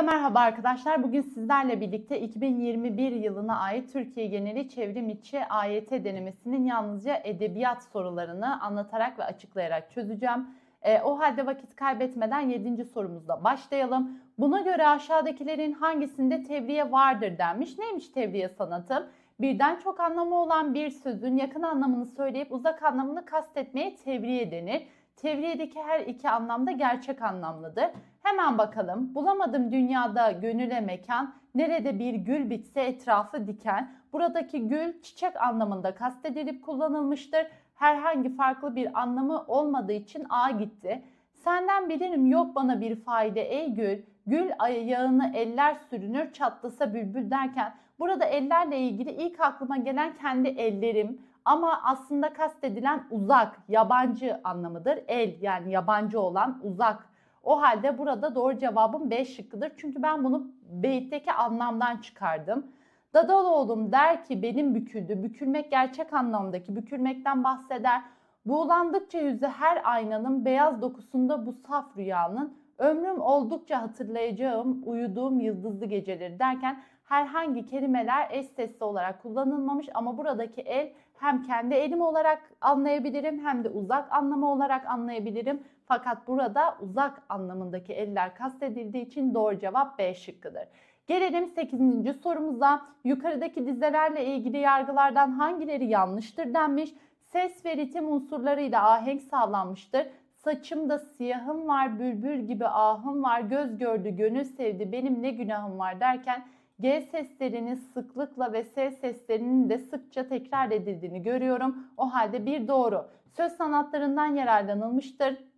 Herkese merhaba arkadaşlar. Bugün sizlerle birlikte 2021 yılına ait Türkiye geneli çevrim içi AYT denemesinin yalnızca edebiyat sorularını anlatarak ve açıklayarak çözeceğim. E, o halde vakit kaybetmeden 7. sorumuzla başlayalım. Buna göre aşağıdakilerin hangisinde tevriye vardır denmiş. Neymiş tevriye sanatı? Birden çok anlamı olan bir sözün yakın anlamını söyleyip uzak anlamını kastetmeye tevriye denir. Tevriyedeki her iki anlamda gerçek anlamlıdır. Hemen bakalım. Bulamadım dünyada gönüle mekan. Nerede bir gül bitse etrafı diken. Buradaki gül çiçek anlamında kastedilip kullanılmıştır. Herhangi farklı bir anlamı olmadığı için A gitti. Senden bilirim yok bana bir fayda ey gül. Gül ayağını eller sürünür çatlasa bülbül derken burada ellerle ilgili ilk aklıma gelen kendi ellerim ama aslında kastedilen uzak, yabancı anlamıdır. El yani yabancı olan uzak. O halde burada doğru cevabım B şıkkıdır. Çünkü ben bunu beyitteki anlamdan çıkardım. Dadaloğlum der ki benim büküldü. Bükülmek gerçek anlamdaki bükülmekten bahseder. Buğulandıkça yüzü her aynanın beyaz dokusunda bu saf rüyanın ömrüm oldukça hatırlayacağım uyuduğum yıldızlı geceleri derken herhangi kelimeler eş sesli olarak kullanılmamış ama buradaki el hem kendi elim olarak anlayabilirim hem de uzak anlamı olarak anlayabilirim. Fakat burada uzak anlamındaki eller kastedildiği için doğru cevap B şıkkıdır. Gelelim 8. sorumuza. Yukarıdaki dizelerle ilgili yargılardan hangileri yanlıştır denmiş. Ses ve ritim unsurlarıyla ahenk sağlanmıştır. Saçımda siyahım var, bülbül gibi ahım var, göz gördü, gönül sevdi, benim ne günahım var derken G seslerinin sıklıkla ve S seslerinin de sıkça tekrar edildiğini görüyorum. O halde bir doğru. Söz sanatlarından yararlanılmıştır.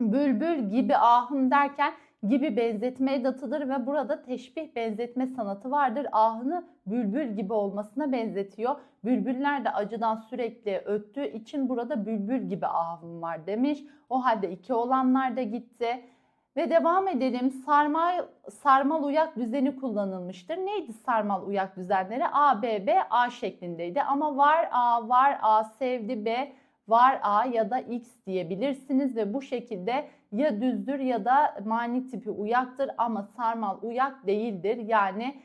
Bülbül gibi ahım derken gibi benzetme edatıdır ve burada teşbih benzetme sanatı vardır. Ahını bülbül gibi olmasına benzetiyor. Bülbüller de acıdan sürekli öttüğü için burada bülbül gibi ahım var demiş. O halde iki olanlar da gitti. Ve devam edelim. Sarmal, sarmal uyak düzeni kullanılmıştır. Neydi sarmal uyak düzenleri? A, B, B, A şeklindeydi. Ama var A, var A, sevdi B, var A ya da X diyebilirsiniz ve bu şekilde ya düzdür ya da mani tipi uyaktır ama sarmal uyak değildir. Yani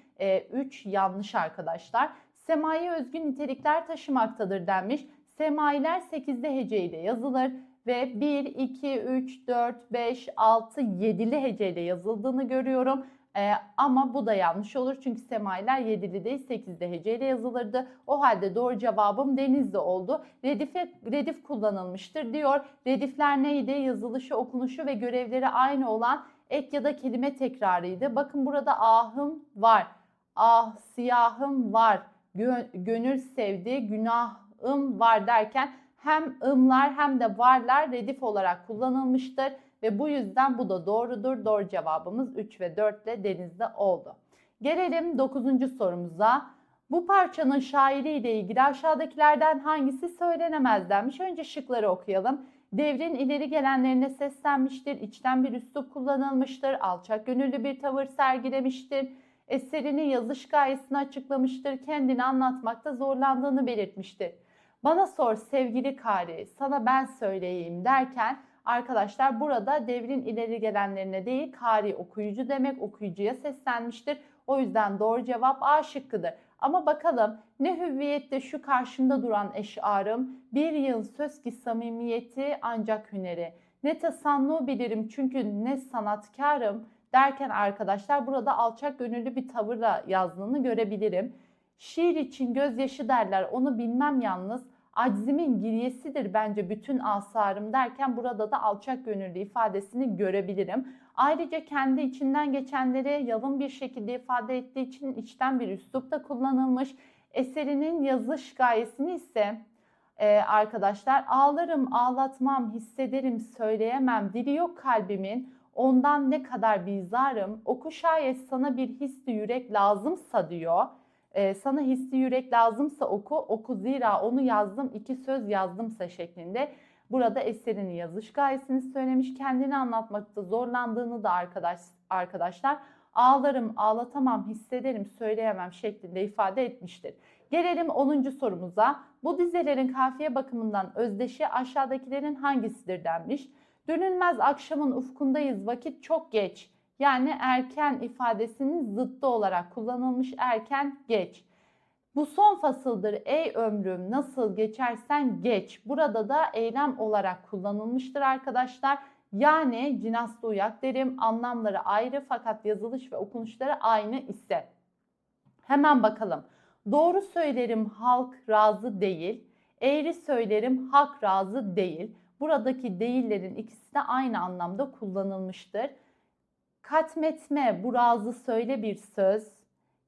3 e, yanlış arkadaşlar. Semai özgün nitelikler taşımaktadır denmiş. Semailer 8'de hece ile yazılır ve 1, 2, 3, 4, 5, 6, 7'li heceyle yazıldığını görüyorum. Ee, ama bu da yanlış olur çünkü semailer 7'li değil 8'de heceyle yazılırdı. O halde doğru cevabım denizli oldu. Redife, redif kullanılmıştır diyor. Redifler neydi? Yazılışı, okunuşu ve görevleri aynı olan ek ya da kelime tekrarıydı. Bakın burada ahım var. Ah, siyahım var. Gönül sevdi, günahım var derken hem ımlar hem de varlar redif olarak kullanılmıştır ve bu yüzden bu da doğrudur. Doğru cevabımız 3 ve 4 ile denizde oldu. Gelelim 9. sorumuza. Bu parçanın şairi ile ilgili aşağıdakilerden hangisi söylenemez denmiş. Önce şıkları okuyalım. Devrin ileri gelenlerine seslenmiştir, içten bir üslup kullanılmıştır, alçak gönüllü bir tavır sergilemiştir, eserini yazış gayesini açıklamıştır, kendini anlatmakta zorlandığını belirtmiştir. Bana sor sevgili Kari, sana ben söyleyeyim derken arkadaşlar burada devrin ileri gelenlerine değil Kari okuyucu demek okuyucuya seslenmiştir. O yüzden doğru cevap A şıkkıdır. Ama bakalım ne hüviyette şu karşımda duran eşarım, bir yıl söz ki samimiyeti ancak hüneri. Ne tasannu bilirim çünkü ne sanatkarım derken arkadaşlar burada alçak gönüllü bir tavırla yazdığını görebilirim. Şiir için gözyaşı derler onu bilmem yalnız Aczimin giryesidir bence bütün asarım derken burada da alçak gönüllü ifadesini görebilirim. Ayrıca kendi içinden geçenleri yalın bir şekilde ifade ettiği için içten bir üslup da kullanılmış. Eserinin yazış gayesini ise e, arkadaşlar ağlarım, ağlatmam, hissederim, söyleyemem, dili yok kalbimin, ondan ne kadar bizarım, oku şayet sana bir hisli yürek lazımsa diyor. Ee, sana hisli yürek lazımsa oku, oku zira onu yazdım, iki söz yazdımsa şeklinde. Burada eserin yazış gayesini söylemiş, kendini anlatmakta zorlandığını da arkadaş, arkadaşlar ağlarım, ağlatamam, hissederim, söyleyemem şeklinde ifade etmiştir. Gelelim 10. sorumuza. Bu dizelerin kafiye bakımından özdeşi aşağıdakilerin hangisidir denmiş. Dönülmez akşamın ufkundayız vakit çok geç. Yani erken ifadesinin zıttı olarak kullanılmış erken geç. Bu son fasıldır ey ömrüm nasıl geçersen geç. Burada da eylem olarak kullanılmıştır arkadaşlar. Yani cinaslı uyak derim anlamları ayrı fakat yazılış ve okunuşları aynı ise. Hemen bakalım. Doğru söylerim halk razı değil. Eğri söylerim hak razı değil. Buradaki değillerin ikisi de aynı anlamda kullanılmıştır. Katmetme bu razı söyle bir söz.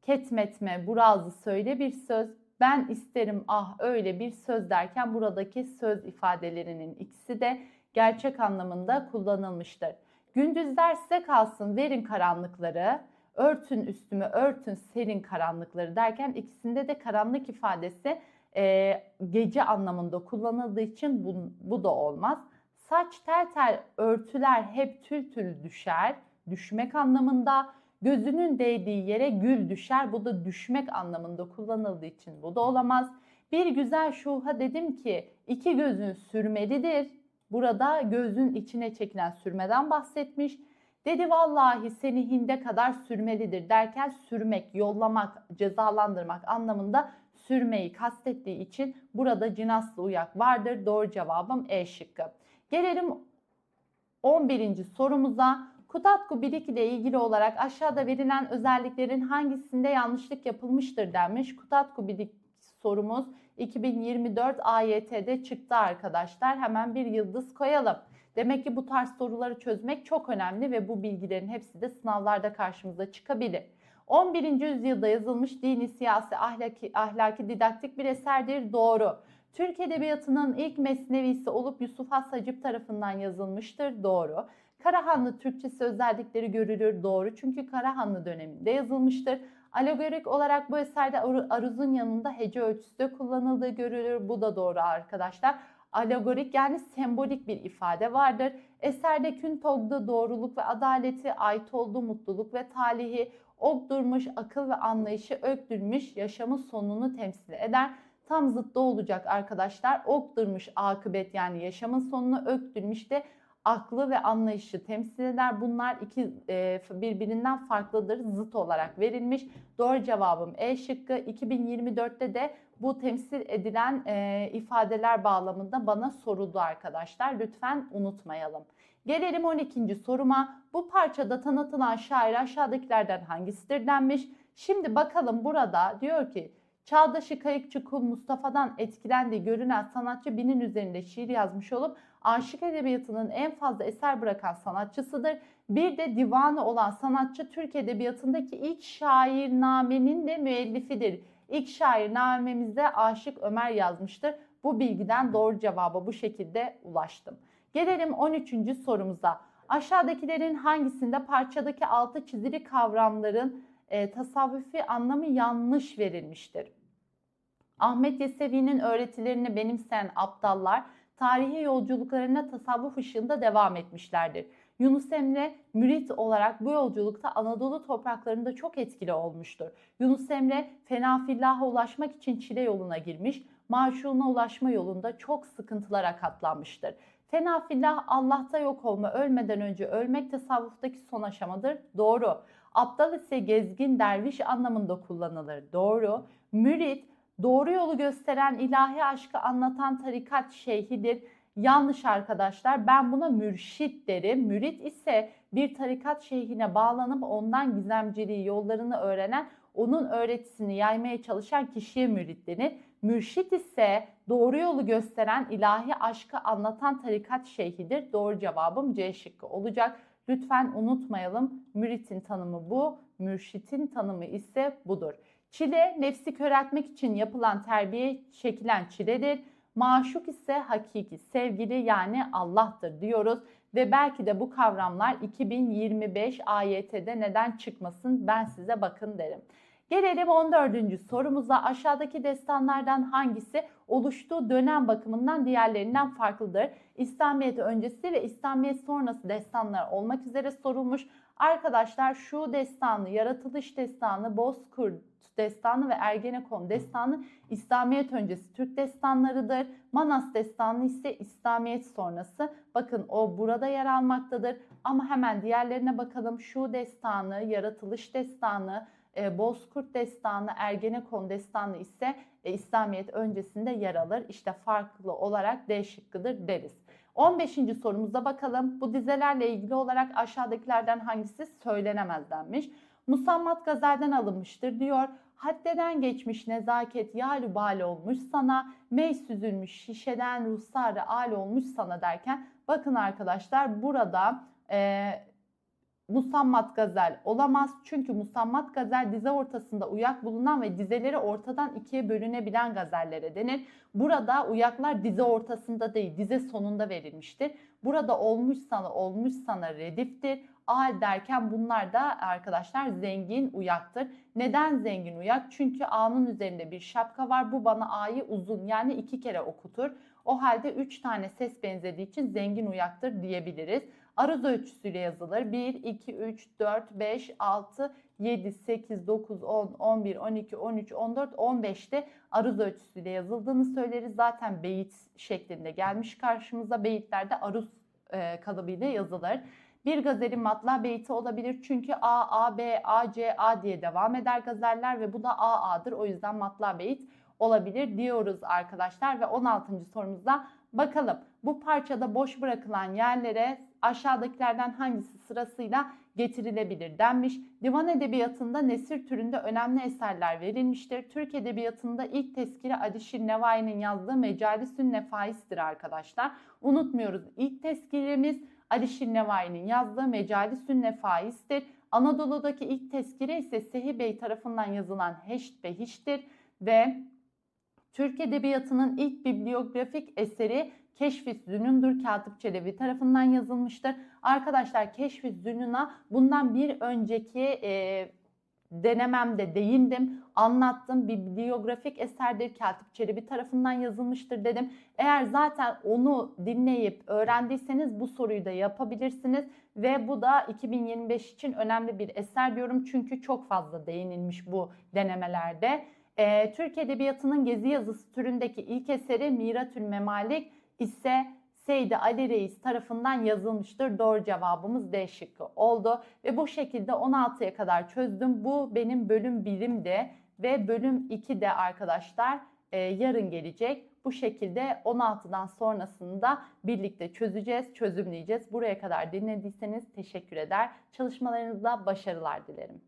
Ketmetme bu razı söyle bir söz. Ben isterim ah öyle bir söz derken buradaki söz ifadelerinin ikisi de gerçek anlamında kullanılmıştır. Gündüzler size kalsın verin karanlıkları. Örtün üstümü örtün serin karanlıkları derken ikisinde de karanlık ifadesi e, gece anlamında kullanıldığı için bu, bu da olmaz. Saç tel tel örtüler hep tül tül düşer. Düşmek anlamında. Gözünün değdiği yere gül düşer. Bu da düşmek anlamında kullanıldığı için bu da olamaz. Bir güzel şuha dedim ki iki gözün sürmelidir. Burada gözün içine çekilen sürmeden bahsetmiş. Dedi vallahi seni hinde kadar sürmelidir derken sürmek, yollamak, cezalandırmak anlamında sürmeyi kastettiği için burada cinaslı uyak vardır. Doğru cevabım E şıkkı. Gelelim 11. sorumuza. Kutatku birik ile ilgili olarak aşağıda verilen özelliklerin hangisinde yanlışlık yapılmıştır denmiş. Kutatku birik sorumuz 2024 AYT'de çıktı arkadaşlar. Hemen bir yıldız koyalım. Demek ki bu tarz soruları çözmek çok önemli ve bu bilgilerin hepsi de sınavlarda karşımıza çıkabilir. 11. yüzyılda yazılmış dini, siyasi, ahlaki, ahlaki, didaktik bir eserdir. Doğru. Türk Edebiyatı'nın ilk mesnevisi olup Yusuf Has Hacip tarafından yazılmıştır. Doğru. Karahanlı Türkçesi özellikleri görülür. Doğru. Çünkü Karahanlı döneminde yazılmıştır. Alegorik olarak bu eserde aruzun yanında hece ölçüsü de kullanıldığı görülür. Bu da doğru arkadaşlar. Alegorik yani sembolik bir ifade vardır. Eserde kün togdu doğruluk ve adaleti, ait olduğu mutluluk ve talihi, okdurmuş akıl ve anlayışı öktürmüş yaşamın sonunu temsil eder. Tam zıttı olacak arkadaşlar. Okdurmuş akıbet yani yaşamın sonunu öktürmüş de aklı ve anlayışı temsil eder. Bunlar iki e, birbirinden farklıdır. Zıt olarak verilmiş. Doğru cevabım E şıkkı. 2024'te de bu temsil edilen e, ifadeler bağlamında bana soruldu arkadaşlar. Lütfen unutmayalım. Gelelim 12. soruma. Bu parçada tanıtılan şair aşağıdakilerden hangisidir denmiş. Şimdi bakalım burada diyor ki Çağdaşı Kayıkçı Kul Mustafa'dan etkilendiği görünen sanatçı binin üzerinde şiir yazmış olup aşık edebiyatının en fazla eser bırakan sanatçısıdır. Bir de divanı olan sanatçı Türk Edebiyatı'ndaki ilk şairnamenin de müellifidir. İlk şairnamemizde Aşık Ömer yazmıştır. Bu bilgiden doğru cevaba bu şekilde ulaştım. Gelelim 13. sorumuza. Aşağıdakilerin hangisinde parçadaki altı çizili kavramların e, tasavvufi anlamı yanlış verilmiştir? Ahmet Yesevi'nin öğretilerini benimseyen aptallar tarihi yolculuklarına tasavvuf ışığında devam etmişlerdir. Yunus Emre mürit olarak bu yolculukta Anadolu topraklarında çok etkili olmuştur. Yunus Emre fenafillaha ulaşmak için çile yoluna girmiş, maşuğuna ulaşma yolunda çok sıkıntılara katlanmıştır. Fenafillah Allah'ta yok olma, ölmeden önce ölmek tasavvuftaki son aşamadır. Doğru. Aptal ise gezgin derviş anlamında kullanılır. Doğru. Mürit doğru yolu gösteren ilahi aşkı anlatan tarikat şeyhidir. Yanlış arkadaşlar. Ben buna mürşit derim. Mürit ise bir tarikat şeyhine bağlanıp ondan gizemciliği yollarını öğrenen, onun öğretisini yaymaya çalışan kişiye mürit denir. Mürşit ise doğru yolu gösteren, ilahi aşkı anlatan tarikat şeyhidir. Doğru cevabım C şıkkı olacak. Lütfen unutmayalım. Müritin tanımı bu, mürşitin tanımı ise budur. Çile nefsi köreltmek için yapılan terbiye çekilen çiledir. Maşuk ise hakiki sevgili yani Allah'tır diyoruz ve belki de bu kavramlar 2025 AYT'de neden çıkmasın ben size bakın derim. Gelelim 14. sorumuza aşağıdaki destanlardan hangisi oluştuğu dönem bakımından diğerlerinden farklıdır? İslamiyet öncesi ve İslamiyet sonrası destanlar olmak üzere sorulmuş. Arkadaşlar şu destanı, yaratılış destanı, Bozkır destanı ve Ergenekon destanı İslamiyet öncesi Türk destanlarıdır. Manas destanı ise İslamiyet sonrası. Bakın o burada yer almaktadır. Ama hemen diğerlerine bakalım. Şu destanı, yaratılış destanı, e, Bozkurt destanı, Ergenekon destanı ise e, İslamiyet öncesinde yer alır. İşte farklı olarak D şıkkıdır deriz. 15. sorumuza bakalım. Bu dizelerle ilgili olarak aşağıdakilerden hangisi söylenemez denmiş. Musammat gazelden alınmıştır diyor. Haddeden geçmiş nezaket yâlü bal olmuş sana, mey süzülmüş şişeden ruhsarı al olmuş sana derken bakın arkadaşlar burada e, musammat gazel olamaz. Çünkü musammat gazel dize ortasında uyak bulunan ve dizeleri ortadan ikiye bölünebilen gazellere denir. Burada uyaklar dize ortasında değil, dize sonunda verilmiştir. Burada olmuş sana, olmuş sana rediftir. Al derken bunlar da arkadaşlar zengin uyaktır. Neden zengin uyak? Çünkü A'nın üzerinde bir şapka var. Bu bana A'yı uzun yani iki kere okutur. O halde üç tane ses benzediği için zengin uyaktır diyebiliriz. Aruz ölçüsüyle yazılır. 1, 2, 3, 4, 5, 6, 7, 8, 9, 10, 11, 12, 13, 14, 15'te aruz ölçüsüyle yazıldığını söyleriz. Zaten beyit şeklinde gelmiş karşımıza. Beyitlerde aruz e, kalıbıyla yazılır. Bir gazelin matla beyti olabilir çünkü A, A, B, A, C, A diye devam eder gazeller ve bu da A, A'dır. O yüzden matla beyit olabilir diyoruz arkadaşlar ve 16. sorumuzda bakalım. Bu parçada boş bırakılan yerlere aşağıdakilerden hangisi sırasıyla getirilebilir denmiş. Divan edebiyatında nesir türünde önemli eserler verilmiştir. Türk edebiyatında ilk tezkiri Alişir Nevai'nin yazdığı Mecalisün Nefais'tir arkadaşlar. Unutmuyoruz ilk tezkirimiz Alişir Nevai'nin yazdığı Mecalisün Nefais'tir. Anadolu'daki ilk tezkire ise Sehi Bey tarafından yazılan Heşt ve Hiş'tir ve Türk Edebiyatı'nın ilk bibliografik eseri Keşf-i Zünun'dur Katip Çelebi tarafından yazılmıştır. Arkadaşlar Keşf-i Zünun'a bundan bir önceki e, denememde değindim, anlattım. Bibliografik eserdir Katip Çelebi tarafından yazılmıştır dedim. Eğer zaten onu dinleyip öğrendiyseniz bu soruyu da yapabilirsiniz. Ve bu da 2025 için önemli bir eser diyorum çünkü çok fazla değinilmiş bu denemelerde. E, Türk Edebiyatı'nın gezi yazısı türündeki ilk eseri Miratül Memalik ise Seydi Ali Reis tarafından yazılmıştır. Doğru cevabımız D şıkkı oldu. Ve bu şekilde 16'ya kadar çözdüm. Bu benim bölüm 1'imdi ve bölüm 2 de arkadaşlar e, yarın gelecek. Bu şekilde 16'dan sonrasında birlikte çözeceğiz, çözümleyeceğiz. Buraya kadar dinlediyseniz teşekkür eder. Çalışmalarınızda başarılar dilerim.